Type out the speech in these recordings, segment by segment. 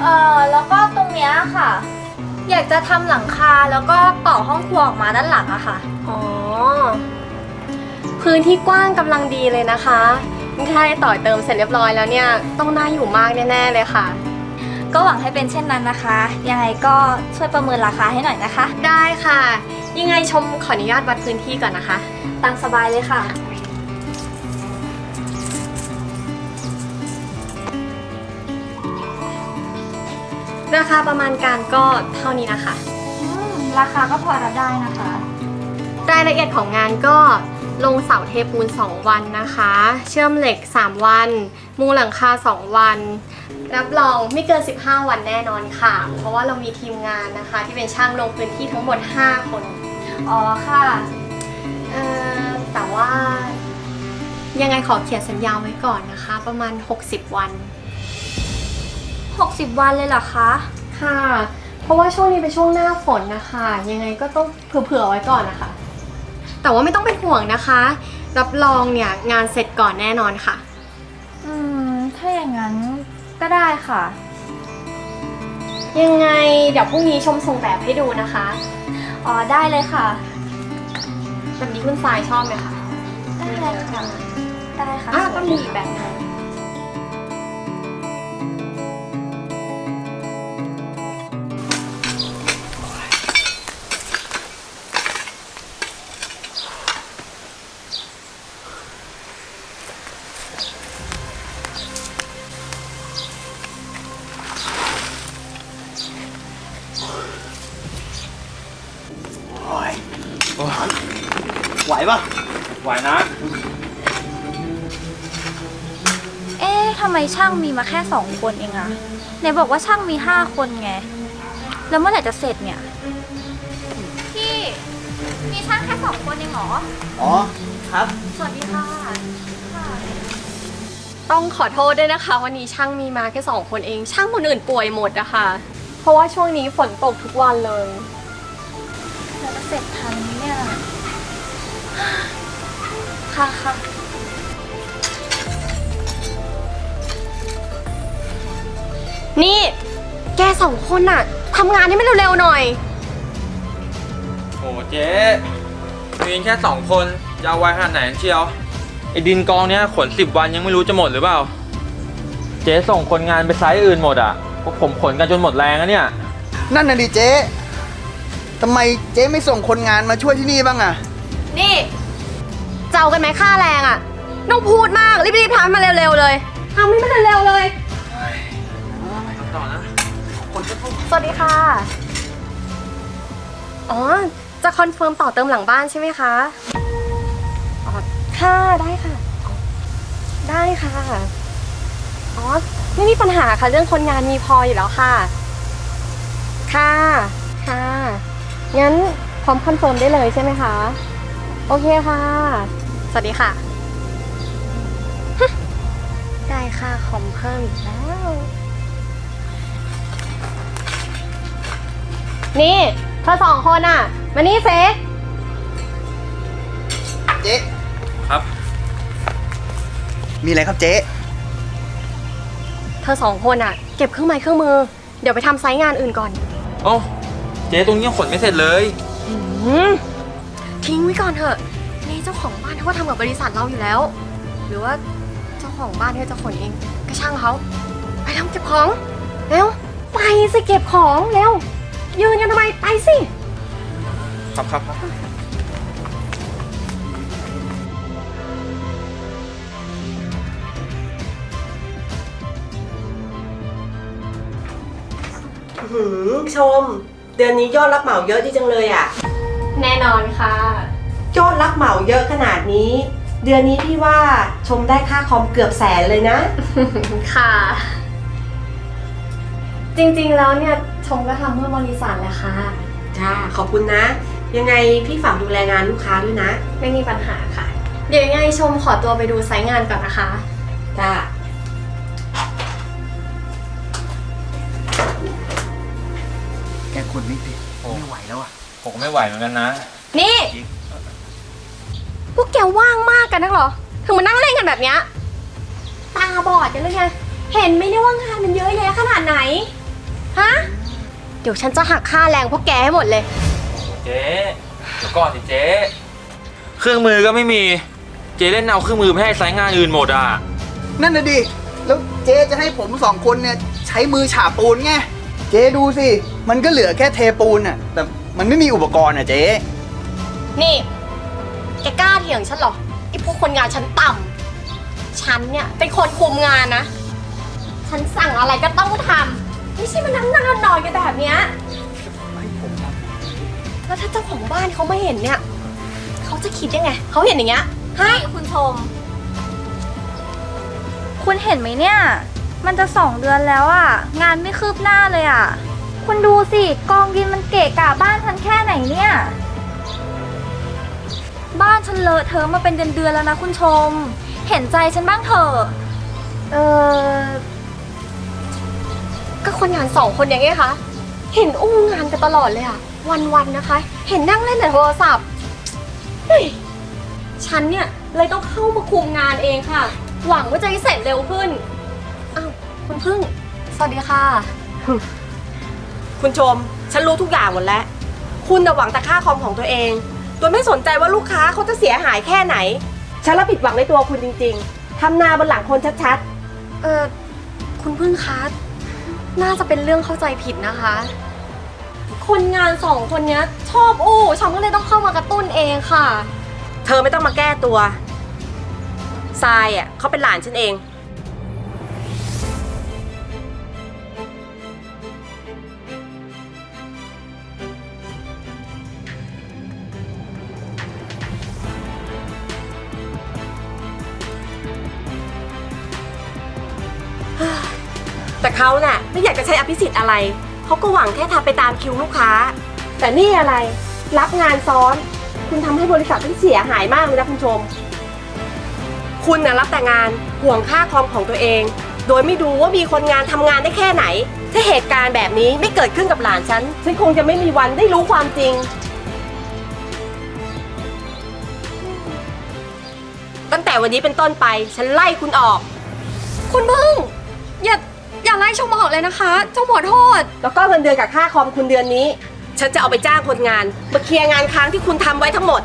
เอ่อแล้วก็ตรงเนี้ยค่ะ อยากจะทำหลังคาแล้วก็ต่อห้องครัวออกมาด้านหลังอะค่ะ อ๋อ พื้นที่กว้างกำลังดีเลยนะคะนี่ถ้าได้ต่อเติมเสร็จเรียบร้อยแล้วเนี่ย ต้องน่าอยู่มากแน่ๆเลยค่ะ ก็หวังให้เป็นเช่นนั้นนะคะ ยังไงก็ช่วยประเมินราคาให้หน่อยนะคะ ได้ค่ะ ยังไงชมขออนุญาตวัดพื้นที่ก่อนนะคะ ตามสบายเลยค่ะ ราคาประมาณการก็เท่านี้นะคะ อืมราคาก็พอรับได้นะคะ รายละเอียดของงานก็ลงเสาเทปูน 2 วันนะคะ เชื่อมเหล็ก 3 วันมุงหลังคา 2 วัน รับรองไม่เกิน 15 วันแน่นอนค่ะ เพราะว่าเรามีทีมงานนะคะ ที่เป็นช่างลงพื้นที่ทั้งหมด 5 คนอ๋อค่ะเอ่อแต่ว่ายังไงขอเขียนสัญญาไว้ก่อนนะคะ ประมาณ 60 วัน 60 วันเลยเหรอคะ ค่ะ เพราะว่าช่วงนี้เป็นช่วงหน้าฝนนะคะ ยังไงก็ต้องเผื่อๆไว้ก่อนนะคะ แต่ว่าไม่ต้องเป็นห่วงนะคะ รับรองเนี่ยงานเสร็จก่อนแน่นอนค่ะ อืม ถ้าอย่างนั้นก็ได้ค่ะ ยังไงเดี๋ยวพรุ่งนี้ชมส่งแบบให้ดูนะคะ อ๋อ ได้เลยค่ะ แบบนี้คุณทรายชอบไหมคะ ได้เลยค่ะ ได้ค่ะ อะสวยก็มีอีกแบบหนึง ไหวปะไหวนะ เอ๊ะทำไมช่างมีมาแค่สองคนเองอะไหนบอกว่าช่างมีห้าคนไง แล้วเมื่อไหร่จะเสร็จเนี่ย พี่ มีช่างแค่สองคนเองเหรอ อ๋อ ครับ สวัสดีค่ะ ต้องขอโทษด้วยนะคะ วันนี้ช่างมีมาแค่สองคนเอง ช่างคนอื่นป่วยหมดนะคะเพราะว่าช่วงนี้ฝนตกทุกวันเลย แล้วจะเสร็จทันไหม ค่ะค่ะนี่ แกสองคนน่ะทำงานให้มันเร็วๆหน่อย โอ้เจ๊มีแค่สองคนจะเอาไว้ขนาดไหนเชียวไอ้ดินกองเนี้ยขนสิบวันยังไม่รู้จะหมดหรือเปล่า เจ๊ส่งคนงานไปไซต์อื่นหมดอะพวกผมขนกันจนหมดแรงแล้วเนี่ย นั่นน่ะดิเจ๊ทำไมเจ๊ไม่ส่งคนงานมาช่วยที่นี่บ้างอะนี่ เจ้ากันไหมค่าแรงอะ่ะน้องพูดมาก รีบๆทำมาเร็วๆเลยทำให้มันเร็วๆเลย ต่อนะสวัสดีค่ะ อ๋อ จะคอนเฟิร์มต่อเติมหลังบ้านใช่ไหมคะ อ๋อ ค่ะ ได้ค่ะ ได้ค่ะ อ๋อ ไม่มีปัญหาค่ะ เรื่องคนงานมีพออยู่แล้วค่ะ ค่ะ ค่ะ งั้นพร้อมคอนเฟิร์มได้เลยใช่ไหมคะ โอเคค่ะส วัสดีค่ะฮึได้ค่าคอมเพิ่มอีกแล้ว นี่เธอสองคนอะ มานี่เซเจ๊ครับ มีอะไรครับเจ๊เธอสองคนอะ เก็บเครื่องไม้เครื่องมือ เดี๋ยวไปทำไซต์งานอื่นก่อนโอ้าเจ๊ตรงนี้ยังขนไม่เสร็จเลย อืมทิ้งไว้ก่อนเถอะนี่ เจ้าของบ้านเขาก็ทำกับบริษัทเราอยู่แล้ว หรือว่าเจ้าของบ้านเขาจะขนเองก็ช่างเขาไปทำเก็บของเร็วไปสิเก็บของเร็วยืนกันทำไมไปสิครับครับครับหืมชม เดือนนี้ยอดรับเหมาเยอะดีจังเลยอะ่ะ แน่นอนค่ะ ยอดรับเหมาเยอะขนาดนี้ เดือนนี้พี่ว่าชมได้ค่าคอมเกือบแสนเลยนะ ค่ะ จริงๆแล้วเนี่ยชมก็ทำเพื่อบริษัทแหละค่ะ จ้าขอบคุณนะ ยังไงพี่ฝากดูแลงานลูกค้าด้วยนะ ไม่มีปัญหาค่ะ เดี๋ยวยังไงชมขอตัวไปดูไซต์งานก่อนนะคะ จ้าแกคนไม่ติดไม่ไหวแล้วอะผมก็ไม่ไหวเหมือนกันนะ นี่พวกแกว่างมากกันนักเหรอ ถึงมานั่งเล่นกันแบบเนี้ย ตาบอดกันเลยไง เห็นไหมเนี่ยว่างานมันเยอะแยะขนาดไหน ฮะ เดี๋ยวฉันจะหักค่าแรงพวกแกให้หมดเลย เจ๊เดี๋ยวก่อนสิเจ๊ เครื่องมือก็ไม่มี เจ๊เล่นเอาเครื่องมือไปให้สายงานอื่นหมดอะ นั่นน่ะดิ แล้วเจ๊จะให้ผมสองคนเนี่ยใช้มือฉาบปูนไง เจ๊ดูสิ มันก็เหลือแค่เทปูนอะ แต่มันไม่มีอุปกรณ์อะเจ๊ นี่ แกกล้าเถียงฉันเหรอไอพวกคนงานฉันต่ำฉันเนี่ยเป็นคนคุมงานนะ ฉันสั่งอะไรก็ต้องทำไม่ใช่มานั่งนั่งนอนกันแบบเนี้ยแล้วถ้าเจ้าของบ้านเขาไม่เห็นเนี่ยเขาจะคิดยังไงเขาเห็นอย่างเงี้ยฮะนี่คุณชม คุณเห็นไหมเนี่ย มันจะสองเดือนแล้วอะงานไม่คืบหน้าเลยอะคุณดูสิ กองดินมันเกะกะบ้านฉันแค่ไหนเนี่ย บ้านฉันเลอะเทอะมาเป็นเดือนๆแล้วนะคุณชม เห็นใจฉันบ้างเถอะเออก็คนงานสองคนอย่างเงี้ยคะ เห็นอู้งานกันตลอดเลยอะวันๆนะคะ เห็นนั่งเล่นแต่โทรศัพท์เฮ้ยฉันเนี่ยเลยต้องเข้ามาคุมงานเองค่ะ หวังว่าจะให้เสร็จเร็วขึ้นอ้าวคุณพึ่ง สวัสดีค่ะ คุณชม ฉันรู้ทุกอย่างหมดแล้ว คุณน่ะหวังแต่ค่าคอมของตัวเอง โดยไม่สนใจว่าลูกค้าเขาจะเสียหายแค่ไหน ฉันละผิดหวังในตัวคุณจริงๆ ทำนาบนหลังคนชัดเออคุณพึ่งคะน่าจะเป็นเรื่องเข้าใจผิดนะคะ คนงานสองคนเนี้ยชอบอู้ฉันก็เลยต้องเข้ามากระตุ้นเองค่ะ ๆ เธอไม่ต้องมาแก้ตัวทรายอะเขาเป็นหลานฉันเอง เขาน่ะไม่อยากจะใช้อภิสิทธิ์อะไร เขาก็หวังแค่ทำไปตามคิวลูกค้า แต่นี่อะไร รับงานซ้อน คุณทำให้บริษัทที่เสียหายมากเลยนะคุณชม คุณน่ะรับแต่งานห่วงค่าคอมของตัวเอง โดยไม่ดูว่ามีคนงานทำงานได้แค่ไหน ถ้าเหตุการณ์แบบนี้ไม่เกิดขึ้นกับหลานฉัน ฉันคงจะไม่มีวันได้รู้ความจริง ตั้งแต่วันนี้เป็นต้นไป ฉันไล่คุณออก คุณพึ่งอย่า ล่ชมออกเลยนะคะเจ้าหมอโทษ แล้วก็เงินเดือนกับค่าคอมคุณเดือนนี้ ฉันจะเอาไปจ้างคนงานมาเคลียร์งานค้างที่คุณทำไว้ทั้งหมด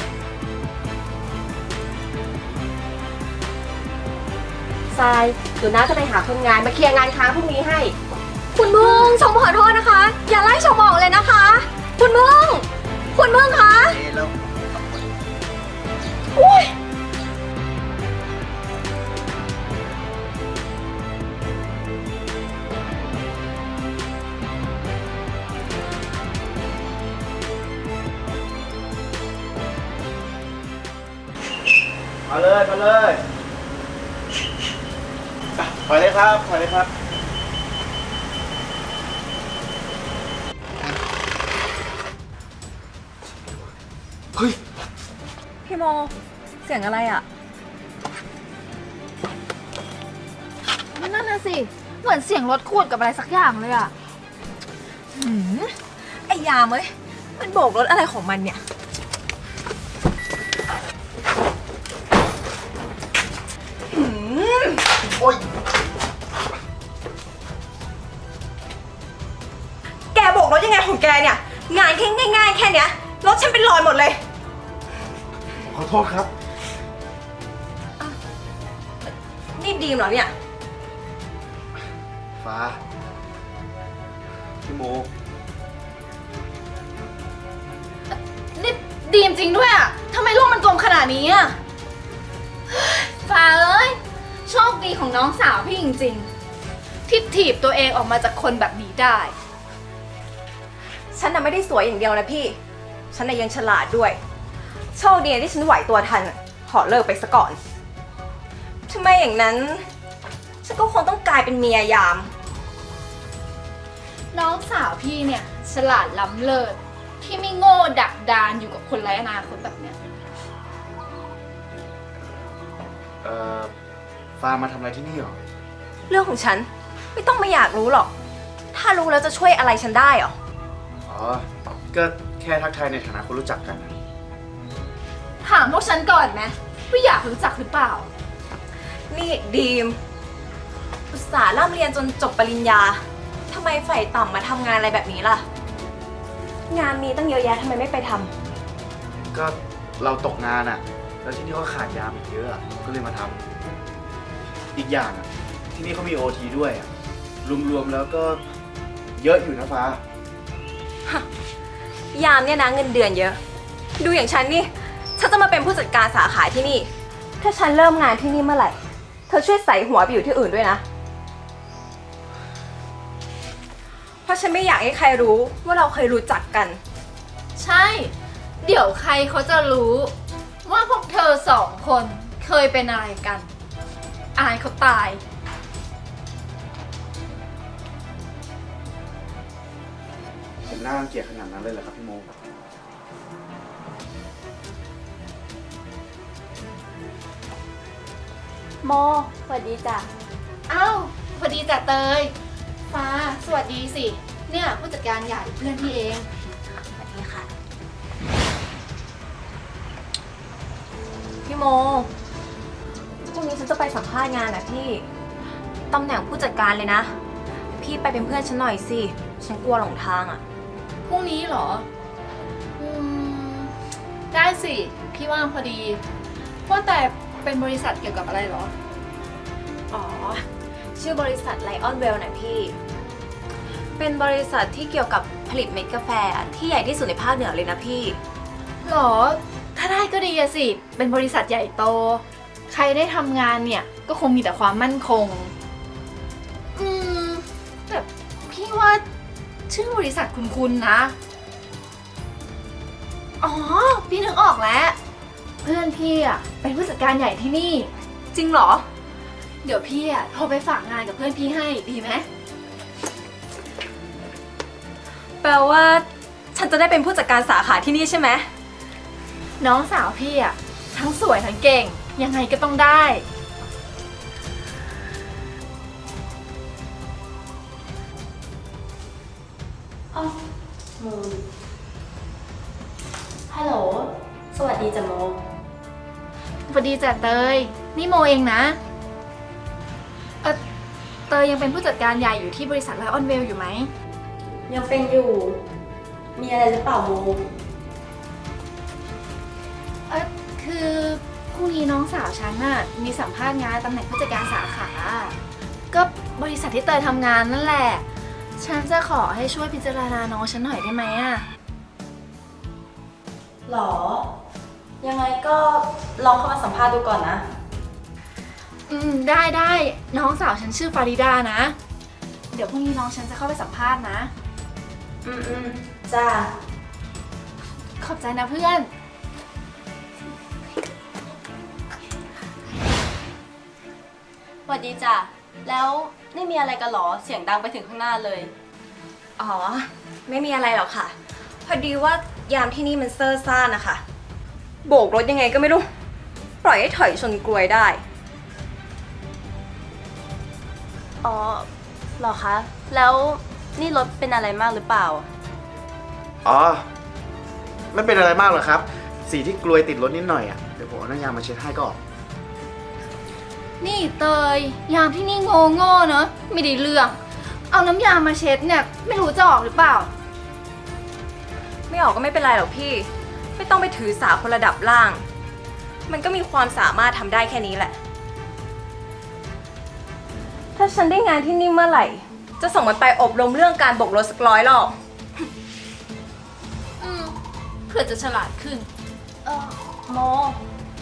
ทรายเดี๋ยวน้าจะไปหาคนงานมาเคลียร์งานค้างพรุ่งนี้ให้ คุณพึ่งชมขอโทษนะคะ อย่าไล่ชมออกเลยนะคะ คุณพึ่งคุณพึ่งคะเจ๊แล้ว มาเลยมาเลยอะถอยเลยครับถอยเลยครับเฮ้ยพี่โม เสียงอะไรอะนั่นน่ะสิ เหมือนเสียงรถขูดกับอะไรสักอย่างเลยอะไอ้ยามเอ้ยมันโบกรถอะไรของมันเนี่ย อ้ย แกโบกรถยังไงของแกเนี่ย งานแค่ง่ายๆแค่เนี้ยรถฉันเป็นรอยหมดเลย ขอโทษครับ นี่ดีมเหรอเนี่ย ฟ้า พี่โม นี่ดีมจริงด้วยอะทำไมโลกมันกลมขนาดนี้อะ ฟ้าเอ้ย โชคดีของน้องสาวพี่จริงๆ ที่ถีบตัวเองออกมาจากคนแบบนี้ได้ ฉันน่ะไม่ได้สวยอย่างเดียวนะพี่ ฉันน่ะยังฉลาดด้วย โชคดีที่ฉันไหวตัวทันอะขอเลิกไปซะก่อนถ้าไม่อย่างนั้น ฉันก็คงต้องกลายเป็นเมียยาม น้องสาวพี่เนี่ย ฉลาดล้ำเลิศที่ไม่โง่ดักดานอยู่กับคนไร้อนาคตแบบเนี้ย เอ่อ ฟ้ามาทำอะไรที่นี่หรอ เรื่องของฉันไม่ต้องไม่อยากรู้หรอก ถ้ารู้แล้วจะช่วยอะไรฉันได้เหรอ อ๋อ ก็แค่ทักทายในฐานะคนรู้จักกันนะถามพวกฉันก่อนไหมว่าอยากรู้จักหรือเปล่า นี่ดีม อุตส่าห์ร่ำเรียนจนจบปริญญาแถทำไมใฝ่ต่ำมาทำงานอะไรแบบนี้ล่ะ งานมีตั้งเยอะแยะทำไมไม่ไปทำก็เราตกงานอะแล้วที่นี่ก็ขาดยามอีกเยอะอะก็เลยมาทำ อีกอย่างอะที่นี่เขามีโอทีด้วยอะรวมๆแล้วก็เยอะอยู่นะฟ้า ยามเนี่ยนะเงินเดือนเยอะ ดูอย่างฉันนี่ ฉันจะมาเป็นผู้จัดการสาขาที่นี่ ถ้าฉันเริ่มงานที่นี่เมื่อไหร่ เธอช่วยใส่หัวไปอยู่ที่อื่นด้วยนะ เพราะฉันไม่อยากให้ใครรู้ว่าเราเคยรู้จักกัน ใช่ เดี๋ยวใครเขาจะรู้ ว่าพวกเธอสองคนเคยเป็นอะไรกัน อายเขาตาย ผมน่ารังเกียจขนาดนั้นเลยเหรอครับพี่โม โมสวัสดีจ้ะ อ้าวสวัสดีจ้ะเตยฟ้าสวัสดีสิ เนี่ยผู้จัดการใหญ่เพื่อนพี่เอง ฉันจะไปสัมภาษณ์งานนะพี่ ตำแหน่งผู้จัดการเลยนะ พี่ไปเป็นเพื่อนฉันหน่อยสิ ฉันกลัวหลงทางอะพรุ่งนี้เหรออืมได้สิ พี่ว่างพอดีว่าแต่เป็นบริษัทเกี่ยวกับอะไรเหรอ อ๋อ ชื่อบริษัทไลออนเวลนะพี่ เป็นบริษัทที่เกี่ยวกับผลิตเม็ดกาแฟที่ใหญ่ที่สุดในภาคเหนือเลยนะพี่ หรอ ถ้าได้ก็ดีอะสิ เป็นบริษัทใหญ่โต ใครได้ทำงานเนี่ย ก็คงมีแต่ความมั่นคง อืม แต่พี่ว่าชื่อบริษัทคุณๆนะ อ๋อ พี่นึกออกแล้ว เพื่อนพี่อะเป็นผู้จัดการใหญ่ที่นี่ จริงเหรอ เดี๋ยวพี่อะโทรไปฝากงานกับเพื่อนพี่ให้ดีไหม แปลว่า ฉันจะได้เป็นผู้จัดการสาขาที่นี่ใช่ไหม น้องสาวพี่อะทั้งสวยทั้งเก่ง ยังไงก็ต้องได้ฮัลโหล สวัสดีจ้ะโมสวัสดีจ้ะเตย นี่โมเองนะ เออเตยยังเป็นผู้จัดการใหญ่อยู่ที่บริษัทไลออนเวลอยู่ไหม ยังเป็นอยู่ มีอะไรหรือเปล่าโม นี้น้องสาวฉันน่ะมีสัมภาษณ์งานตำแหน่งผู้จัดการสาขา ก็บริษัทที่เตยทำงานนั่นแหละ ฉันจะขอให้ช่วยพิจารณาน้องฉันหน่อยได้ไหมอะหรอ ยังไงก็ลองเข้ามาสัมภาษณ์ดูก่อนนะ อืมได้ได้น้องสาวฉันชื่อฟาริดานะ เดี๋ยวพรุ่งนี้น้องฉันจะเข้าไปสัมภาษณ์นะ อืมอืมจ้าขอบใจนะเพื่อน วัสดีจ้ะ แล้วนี่มีอะไรกันหรอ เสียงดังไปถึงข้างหน้าเลย อ๋อ ไม่มีอะไรหรอกค่ะ พอดีว่ายามที่นี่มันเซอร์ซ่านะคะ โบกรถยังไงก็ไม่รู้ ปล่อยให้ถอยชนกลวยได้ อ๋อหรอคะ แล้วนี่รถเป็นอะไรมากหรือเปล่า อ๋อ ไม่เป็นอะไรมากหรอกครับ สีที่กลวยติดรถนิดหน่อยอะเดี๋ยวผมเอาน้ำยามาเช็ดให้ก็ออก นี่เตย ยามที่นี่โง่โง่ๆเนอะไม่ได้เรื่อง เอาน้ำยามาเช็ดเนี่ย ไม่รู้จะออกหรือเปล่า ไม่ออกก็ไม่เป็นไรหรอกพี่ ไม่ต้องไปถือสาคนระดับล่าง มันก็มีความสามารถทำได้แค่นี้แหละ ถ้าฉันได้งานที่นี่เมื่อไหร่ จะส่งมันไปอบรมเรื่องการโบกรถสักร้อยรอบ อืมเพื่อจะฉลาดขึ้น เออโม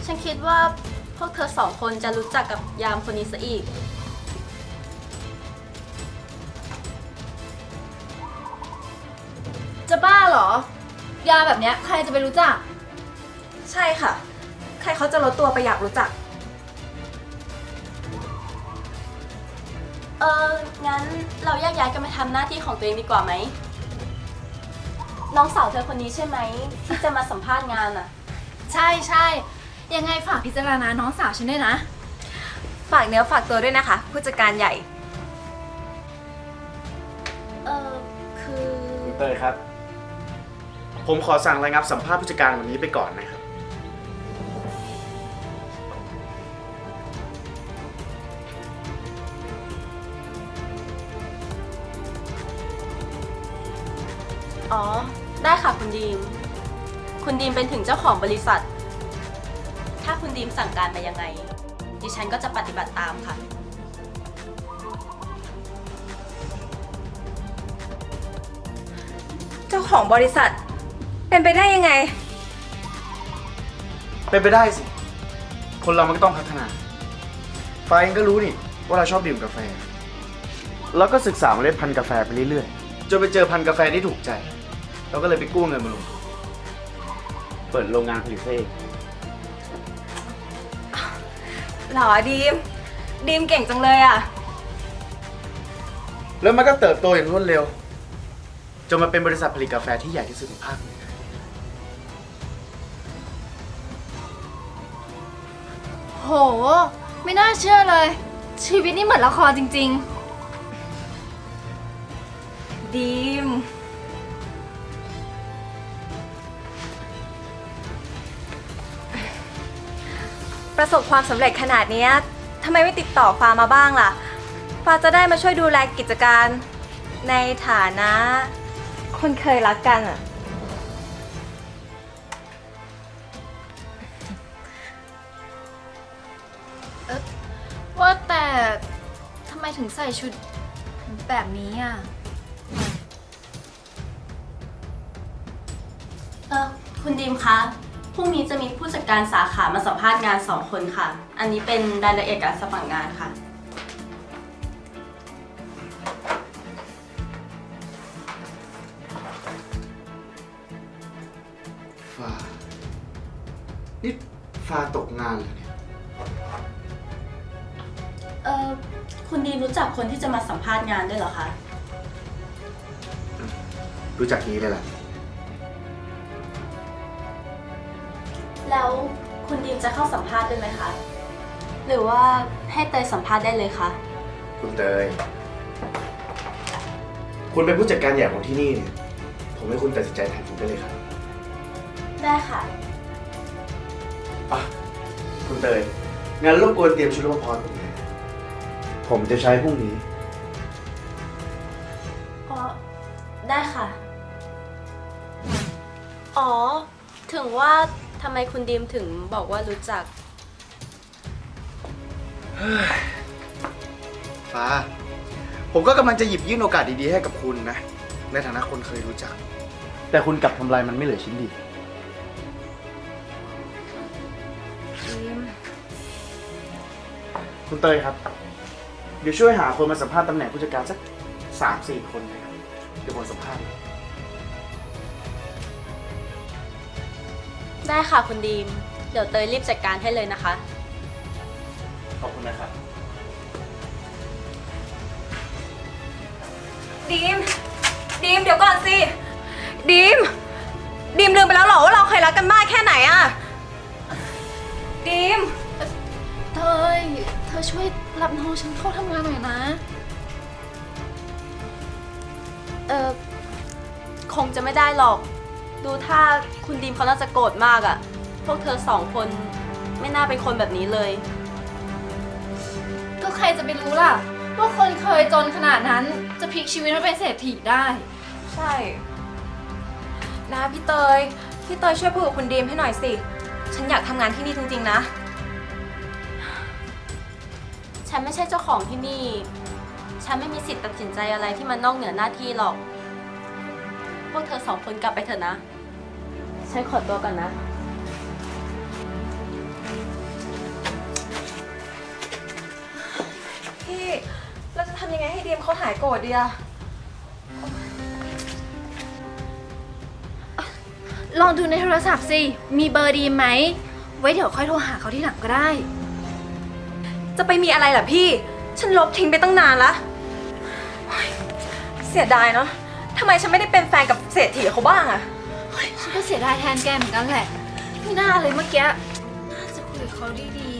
ฉันคิดว่าพ วกเธอสองคนจะรู้จักกับยามคนนี้ซะอีก จะบ้าเหรอ ยาแบบเนี้ยใครจะไปรู้จัก ใช่ค่ะ ใครเขาจะลดตัวไปอยากรู้จัก เอองั้นเราแยกย้ายกันมาทำหน้าที่ของตัวเองดีกว่าไหม น้องสาวเธอคนนี้ใช่ไหม ที่จะมาสัมภาษณ์งานอะ ใช่ใช่ ยังไงฝากพิจารณาน้องสาวฉันด้วยนะ ฝากเนื้อฝากตัวด้วยนะคะ ผู้จัดการใหญ่ เออคือ คุณเตยครับ ผมขอสั่งรายงานสัมภาษณ์ผู้จัดการวันนี้ไปก่อนนะครับ อ๋อ ได้ค่ะคุณดีม คุณดีมเป็นถึงเจ้าของบริษัทถ้าคุณ ดีมสั่งการมายังไง ดิฉันก็จะปฏิบัติตามค่ะ เจ้าของบริษัท เป็นไปได้ยังไง เป็นไปได้สิ คนเรามันก็ต้องพัฒนาฟ้าเองก็รู้นี่ว่าเราชอบดื่มกาแฟ แล้วก็ศึกษาเมล็ดพันธุ์กาแฟไปเรื่อยๆ จนไปเจอพันธุ์กาแฟที่ถูกใจ เราก็เลยไปกู้เงินมาลงทุนเปิดโรงงานผลิตเอง หรอดีม ดีมเก่งจังเลยอะแล้วมันก็เติบโตอย่างรวดเร็ว จนมาเป็นบริษัทผลิตกาแฟที่ใหญ่ที่สุดในภาคเหนือโห ไม่น่าเชื่อเลย ชีวิตนี่เหมือนละครจริงดีม ประสบความสำเร็จขนาดเนี้ยทำไมไม่ติดต่อฟ้ามาบ้างล่ะ ฟ้าจะได้มาช่วยดูแลกิจการในฐานะ คนเคยรักกันอะๆว่าแต่ทำไมถึงใส่ชุดแบบนี้อะ เออคุณดีมคะ พรุ่งนี้จะมีผู้จัด การสาขามาสัมภาษณ์งานสองคนค่ะ อันนี้เป็นรายละเอียดการสมัครงานค่ะ ฟ้า นี่ฟ้าตกงานเหรอเนี่ย เออคุณดีมรู้จักคนที่จะมาสัมภาษณ์งานด้วยเหรอคะ รู้จักนี้เลยล่ะ แล้วคุณดีมจะเข้าสัมภาษณ์ด้วยไหมคะ หรือว่าให้เตยสัมภาษณ์ได้เลยคะ คุณเตย คุณเป็นผู้จัดการใหญ่ของที่นี่เนี่ย ผมให้คุณตัดสินใจแทนผมได้เลยครับได้ค่ะ อะคุณเตย งั้นรบกวนเตรียมชุดรับพรผมเลยผมจะใช้พรุ่งนี้ อ๋อ ได้ค่ะ อ๋อ ถึงว่า ทำไมคุณดีมถึงบอกว่ารู้จัก ฟ้า ผมก็กำลังจะหยิบยื่นโอกาสดีๆให้กับคุณนะ ในฐานะคนเคยรู้จัก แต่คุณกลับทำลายมันไม่เหลือชิ้นดีคุณเตยครับ เดี๋ยวช่วยหาคนมาสัมภาษณ์ตำแหน่งผู้จัดการสักสามสี่คนนะครับ เดี๋ยวผมสัมภาษณ์ ได้ค่ะคุณดีม เดี๋ยวเตยรีบจัดการให้เลยนะคะ ขอบคุณนะครับ ดีม ดีมเดี๋ยวก่อนสิ ดีม ดีมลืมไปแล้วเหรอว่าเราเคยรักกันมากแค่ไหนอะดีม เธยเธอช่วยรับน้องฉันเข้าทำงานหน่อยนะ เออคงจะไม่ได้หรอก ดูถ้าคุณดีมเขาน่าจะโกรธมากอะ่ะพวกเธอสองคนไม่น่าเป็นคนแบบนี้เลย ก็ใครจะไปรู้ล่ะ ว่าคนเคยจนขนาดนั้นจะพลิกชีวิตมาเป็นเศรษฐีได้ ใช่ นะพี่เตย พี่เตยช่วยพูดกับคุณดีมให้หน่อยสิ ฉันอยากทำงานที่นี่จริงๆนะ ฉันไม่ใช่เจ้าของที่นี่ ฉันไม่มีสิทธิ์ตัดสินใจอะไรที่มันนอกเหนือหน้าที่หรอก พวกเธอสองคนกลับไปเถอะนะ ฉันขอตัวก่อนนะ พี่เราจะทำยังไงให้ดีมเขาหายโกรธดีอะลองดูในโทรศัพท์สิ มีเบอร์ดีไหม ไว้เดี๋ยวค่อยโทรหาเขาที่หลังก็ได้ จะไปมีอะไรล่ะพี่ ฉันลบทิ้งไปตั้งนานละเฮ้ยเสียดายเนาะทำไมฉันไม่ได้เป็นแฟนกับเศรษฐีเขาบ้างอะฉัน ก็เสียดายแทนแกเหมือนกันแหละไม่น่าเลยเมื่อกี้ น่าจะคุยกับเขาดี